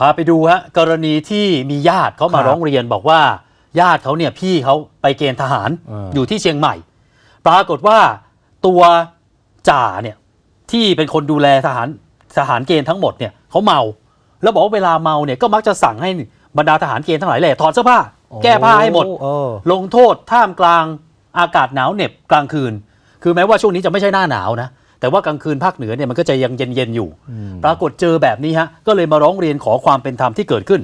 พาไปดูฮะกรณีที่มีญาติเขามาครับร้องเรียนบอกว่า ญาติเขาเนี่ยพี่เขาไปเกณฑ์ทหารเอออยู่ที่เชียงใหม่ ปรากฏว่าตัวจ่าเนี่ยที่เป็นคนดูแลทหารทหารเกณฑ์ทั้งหมดเนี่ยเขาเมา แล้วบอกว่าเวลาเมาเนี่ยก็มักจะสั่งให้บรรดาทหารเกณฑ์ทั้งหลายแหละถอดเสื้อผ้าแก้ผ้าให้หมด เออ ลงโทษท่ามกลางอากาศหนาวเหน็บกลางคืน คือแม้ว่าช่วงนี้จะไม่ใช่หน้าหนาวนะ แต่ว่ากลางคืนภาคเหนือเนี่ยมันก็จะยังเย็นๆอยู่ ปรากฏเจอแบบนี้ฮะก็เลยมาร้องเรียนขอความเป็นธรรมที่เกิดขึ้น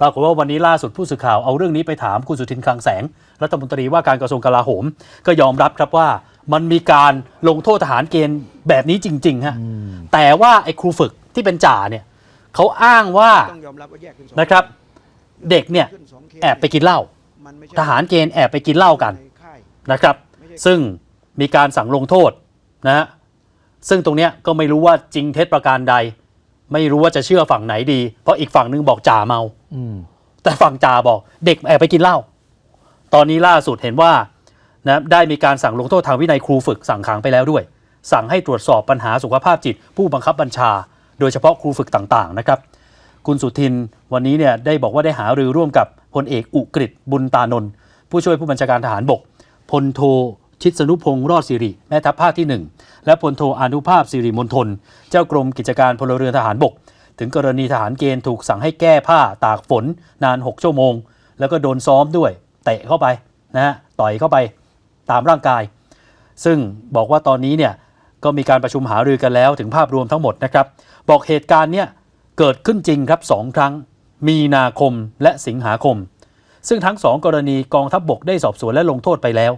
ปรากฏว่าวันนี้ล่าสุดผู้สื่อข่าวเอาเรื่องนี้ไปถามคุณสุทินคลังแสง รัฐมนตรีว่าการกระทรวงกลาโหม ก็ยอมรับครับว่ามันมีการลงโทษทหารเกณฑ์แบบนี้จริงๆฮะแต่ว่าไอ้ครูฝึกที่เป็นจ่าเนี่ยเขาอ้างว่าต้องยอมรับว่าแยกเป็นสองนะครับเด็กเนี่ยขึ้สงเคสแอบไปกินเหล้ามันไม่ใช่ทหารเกณฑ์แอบไปกินเหล้ากันในค่ายนะครับ ซึ่งมีการสั่งลงโทษนะฮะ ซึ่งตรงเนี้ยก็ไม่รู้ว่าจริงเท็จประการใด ไม่รู้ว่าจะเชื่อฝั่งไหนดี เพราะอีกฝั่งนึงบอกจ่าเมาอืมแต่ฝั่งจ่าบอกเด็กแอบไปกินเหล้าตอนนี้ล่าสุดเห็นว่านะได้มีการสั่งลงโทษทางวินัยครูฝึกสั่งขังไปแล้วด้วย สั่งให้ตรวจสอบปัญหาสุขภาพจิต ผู้บังคับบัญชา โดยเฉพาะครูฝึกต่างๆนะครับ คุณสุทินวันนี้เนี่ยได้บอกว่าได้หารือร่วมกับพลเอกอุกฤษบุญตานนท์ผู้ช่วยผู้บัญชาการทหารบกพลโท ชิดสนุพงษ์รอดสิริแม่ทัพภาคที่ 1 และพลโทอนุภาพสิริมณฑลเจ้ากรมกิจการพลเรือนทหารบก ถึงกรณีทหารเกณฑ์ถูกสั่งให้แก้ผ้าตากฝน นาน 6 ชั่วโมง แล้วก็โดนซ้อมด้วยเตะเข้าไปนะฮะต่อยเข้าไปตามร่างกาย ซึ่งบอกว่าตอนนี้เนี่ยก็มีการประชุมหารือกันแล้วถึงภาพรวมทั้งหมดนะครับ บอกเหตุการณ์เนี่ยเกิดขึ้นจริงครับสองครั้ง มีนาคมและสิงหาคม ซึ่งทั้งสองกรณีกองทัพบบกได้สอบสวนและลงโทษไปแล้ว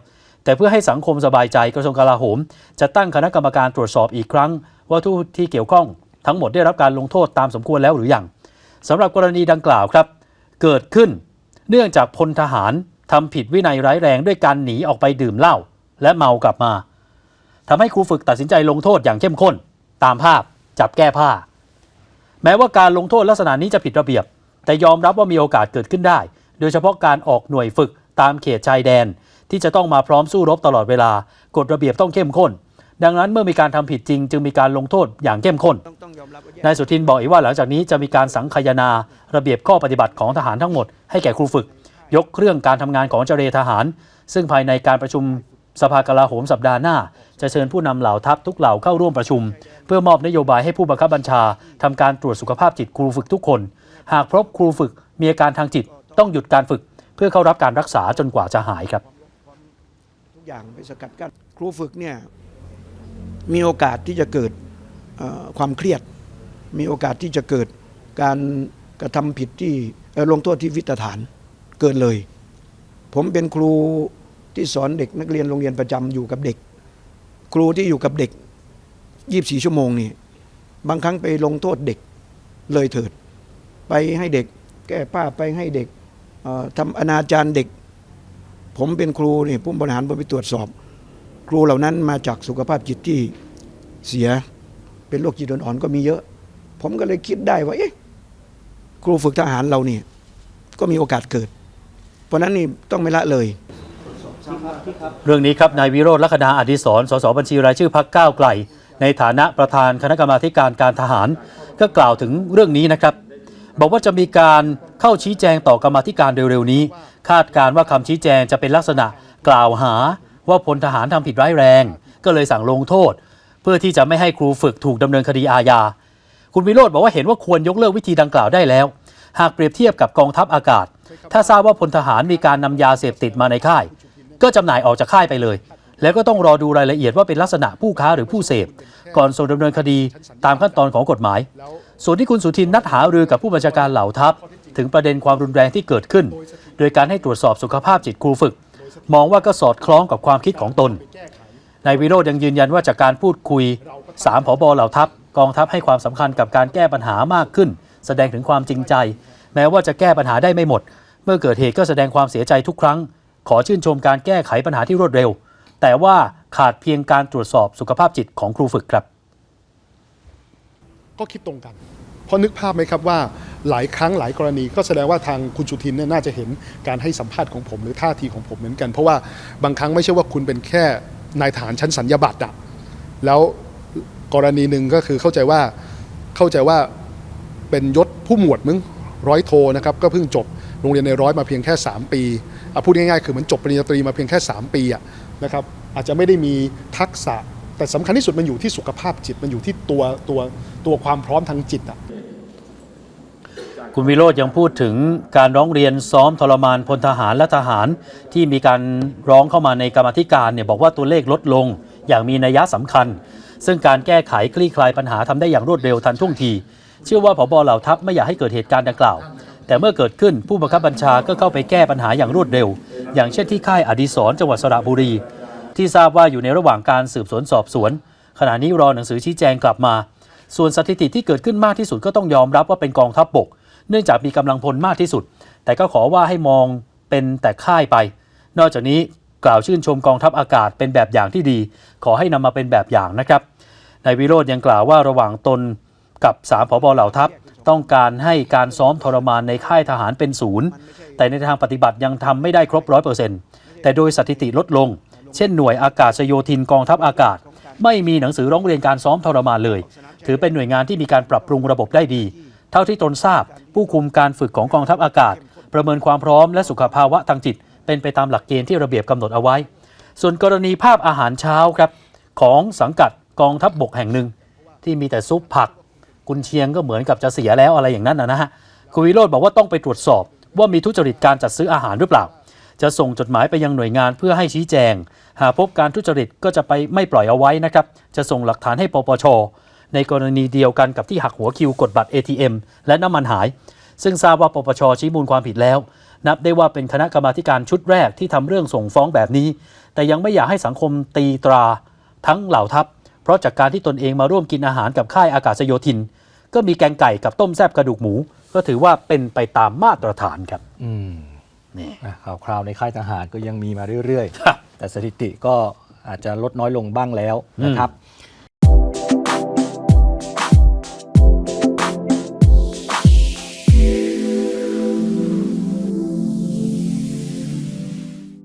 แต่เพื่อให้สังคมสบายใจกระทรวงกลาโหม จะตั้งคณะกรรมการตรวจสอบอีกครั้ง ว่าทุกที่เกี่ยวข้องทั้งหมดได้รับการลงโทษตามสมควรแล้วหรือยังสำหรับกรณีดังกล่าวครับ เกิดขึ้น เนื่องจากพลทหารทำผิดวินัยร้ายแรงด้วยการหนีออกไปดื่มเหล้าและเมากลับมาทำให้ครูฝึกตัดสินใจลงโทษอย่างเข้มข้น ตามภาพจับแก้ผ้า แม้ว่าการลงโทษลักษณะนี้จะผิดระเบียบ แต่ยอมรับว่ามีโอกาสเกิดขึ้นได้ โดยเฉพาะการออกหน่วยฝึก ตามเขตชายแดน ที่จะต้องมาพร้อมสู้รบตลอดเวลากฎระเบียบต้องเข้มข้น ดังนั้นเมื่อมีการทำผิดจริง จึงมีการลงโทษอย่างเข้มข้นต้องต้องยอมรับว่าแยกนายสุทินบอกอีกว่าหลังจากนี้จะมีการสังคายนา ระเบียบข้อปฏิบัติของทหารทั้งหมดให้แก่ครูฝึก ยกเครื่องการทำงานของเจรทหาร ซึ่งภายในการประชุมสภากลาโหมสัปดาห์หน้า จะเชิญผู้นำเหล่าทัพทุกเหล่าเข้าร่วมประชุม เพื่อมอบนโยบายให้ผู้บังคับบัญชาทำการตรวจสุขภาพจิตครูฝึกทุกคน หากพบครูฝึกมีอาการทางจิตต้องหยุดการฝึก เพื่อเข้ารับการรักษาจนกว่าจะหายครับ ทุกอย่างไปสกัดกั้นครูฝึกเนี่ยมีโอกาสที่จะเกิดความเครียด มีโอกาสที่จะเกิดการกระทำผิดที่ลงโทษที่วิตฐานเกิดเลย ผมเป็นครูที่สอนเด็กนักเรียนโรงเรียนประจำอยู่กับเด็ก ครูที่อยู่กับเด็ก 24 ชั่วโมงนี่บางครั้งไปลงโทษเด็กเลยเถิด ไปให้เด็ก แก้ผ้าไปให้เด็ก ทำอนาจารเด็ก ผมเป็นครูนี่ผู้บริหารผมไปตรวจสอบ ครูเหล่านั้นมาจากสุขภาพจิตที่เสียเป็นโรคจิตอ่อนๆก็มีเยอะ ผมก็เลยคิดได้ว่าเอ๊ะครูฝึกทหารเราเนี่ยก็มีโอกาสเกิด เพราะนั้นนี่ต้องไม่ละเลย เรื่องนี้ครับนายวิโรธลัคนาอดิศรสสบัญชีรายชื่อพักก้าวไกล ในฐานะประธานคณะกรรมาการการทหาร ก็กล่าวถึงเรื่องนี้นะครับ บอกว่าจะมีการเข้าชี้แจงต่อกรรมธิการเร็วๆนี้ คาดการณ์ว่าคำชี้แจงจะเป็นลักษณะกล่าวหาว่าพลทหารทำผิดร้ายแรง ก็เลยสั่งลงโทษ เพื่อที่จะไม่ให้ครูฝึกถูกดำเนินคดีอาญาคุณวิโรธบอกว่าเห็นว่าควรยกเลิกวิธีดังกล่าวได้แล้ว หากเปรียบเทียบกับกองทัพอากาศ ถ้าทราบว่าพลทหารมีการนำยาเสพติดมาในค่าย ก็จำหน่ายออกจากค่ายไปเลย แล้วก็ต้องรอดูรายละเอียดว่าเป็นลักษณะผู้ค้าหรือผู้เสพ ก่อนส่งดำเนินคดีตามขั้นตอนของกฎหมาย ส่วนที่คุณสุทินนัดหารือกับผู้บัญชาการเหล่าทัพ ถึงประเด็นความรุนแรงที่เกิดขึ้น โดยการให้ตรวจสอบสุขภาพจิตครูฝึก มองว่าก็สอดคล้องกับความคิดของตนนายวิโรธยังยืนยันว่าจากการพูดคุยสามผบเหล่าทัพ กองทัพให้ความสำคัญกับการแก้ปัญหามากขึ้น แสดงถึงความจริงใจ แม้ว่าจะแก้ปัญหาได้ไม่หมด เมื่อเกิดเหตุก็แสดงความเสียใจทุกครั้ง ขอชื่นชมการแก้ไขปัญหาที่รวดเร็ว แต่ว่าขาดเพียงการตรวจสอบสุขภาพจิตของครูฝึกครับ ก็คิดตรงกันเพราะนึกภาพไหมครับว่าหลายครั้งหลายกรณี ก็แสดงว่าทางคุณสุทินเนี่ยน่าจะเห็นการให้สัมภาษณ์ของผมหรือท่าทีของผมเหมือนกัน เพราะว่าบางครั้งไม่ใช่ว่าคุณเป็นแค่นายทหารชั้นสัญญาบัตรอะแล้วกรณีหนึ่งก็คือเข้าใจว่าเข้าใจว่าเป็นยศผู้หมวดมึงร้อยโทนะครับก็เพิ่งจบ โรงเรียนในร้อยมาเพียงแค่ 3 ปีอพูดง่ายๆ คือมือนจบปริญญาตรีมาเพียงแค่ 3 ปีอะนะครับอาจจะไม่ได้มีทักษะ แต่สำคัญที่สุดมันอยู่ที่สุขภาพจิตมันอยู่ที่ตัวตัวตัวความพร้อมทางจิตอะคุณวิโรธยังพูดถึงการร้องเรียนซ้อมทรมานพลทหารและทหารที่มีการร้องเข้ามาในกรรมธิการเนี่ยบอกว่าตัวเลขลดลงอย่างมีนัยสำคัญ ซึ่งการแก้ไขคลี่คลายปัญหาทำได้อย่างรวดเร็วทันท่วงที เชื่อว่าผบเหล่าทัพไม่อยากให้เกิดเหตุการณ์ดังกล่าว แต่เมื่อเกิดขึ้นผู้บังคับบัญชาก็เข้าไปแก้ปัญหาอย่างรวดเร็ว อย่างเช่นที่ค่ายอดีศรจังหวัดสระบุรี ที่ทราบว่าอยู่ในระหว่างการสืบสวนสอบสวน ขณะนี้รอหนังสือชี้แจงกลับมา ส่วนสถิติที่เกิดขึ้นมากที่สุดก็ต้องยอมรับว่าเป็นกองทัพบกเนื่องจากมีกำลังพลมากที่สุด แต่ก็ขอว่าให้มองเป็นแต่ค่ายไป นอกจากนี้กล่าวชื่นชมกองทัพอากาศเป็นแบบอย่างที่ดี ขอให้นำมาเป็นแบบอย่างนะครับนายวิโรธยังกล่าวว่าระหว่างตนกับสามผบเหล่าทัพ ต้องการให้การซ้อมทรมานในค่ายทหารเป็นศูนย์ แต่ในทางปฏิบัติยังทำไม่ได้ครบร้อยเปอร์เซ็นต์แต่โดยสถิติลดลง เช่นหน่วยอากาศโยธินกองทัพอากาศ ไม่มีหนังสือร้องเรียนการซ้อมทรมานเลย ถือเป็นหน่วยงานที่มีการปรับปรุงระบบได้ดี เท่าที่ตนทราบ ผู้คุมการฝึกของกองทัพอากาศ ประเมินความพร้อมและสุขภาวะทางจิต เป็นไปตามหลักเกณฑ์ที่ระเบียบกำหนดเอาไว้ ส่วนกรณีภาพอาหารเช้าครับของสังกัดกองทัพบบกแห่งหนึ่ง ที่มีแต่ซุปผัก กุนเชียงก็เหมือนกับจะเสียแล้วอะไรอย่างนั้นนะฮะคุณวิโรธบอกว่าต้องไปตรวจสอบว่ามีทุจริตการจัดซื้ออาหารหรือเปล่า จะส่งจดหมายไปยังหน่วยงานเพื่อให้ชี้แจง หากพบการทุจริตก็จะไปไม่ปล่อยเอาไว้นะครับ จะส่งหลักฐานให้ปปช ในกรณีเดียวกันกับที่หักหัวคิวกดบัตร ATM และน้ำมันหาย ซึ่งทราบว่าปปชชี้มูลความผิดแล้ว นับได้ว่าเป็นคณะกรรมาการชุดแรกที่ทำเรื่องส่งฟ้องแบบนี้ แต่ยังไม่อยากให้สังคมตีตรา ทั้งเหล่าทัพ เพราะจากการที่ตนเองมาร่วมกินอาหารกับค่ายอากาศโยธิน ก็มีแกงไก่กับต้มแซบกระดูกหมู ก็ถือว่าเป็นไปตามมาตรฐานครับ อืมนี่อะข่าวคราวในค่ายทหารก็ยังมีมาเรื่อยครับๆแต่สถิติก็อาจจะลดน้อยลงบ้างแล้วนะครับอื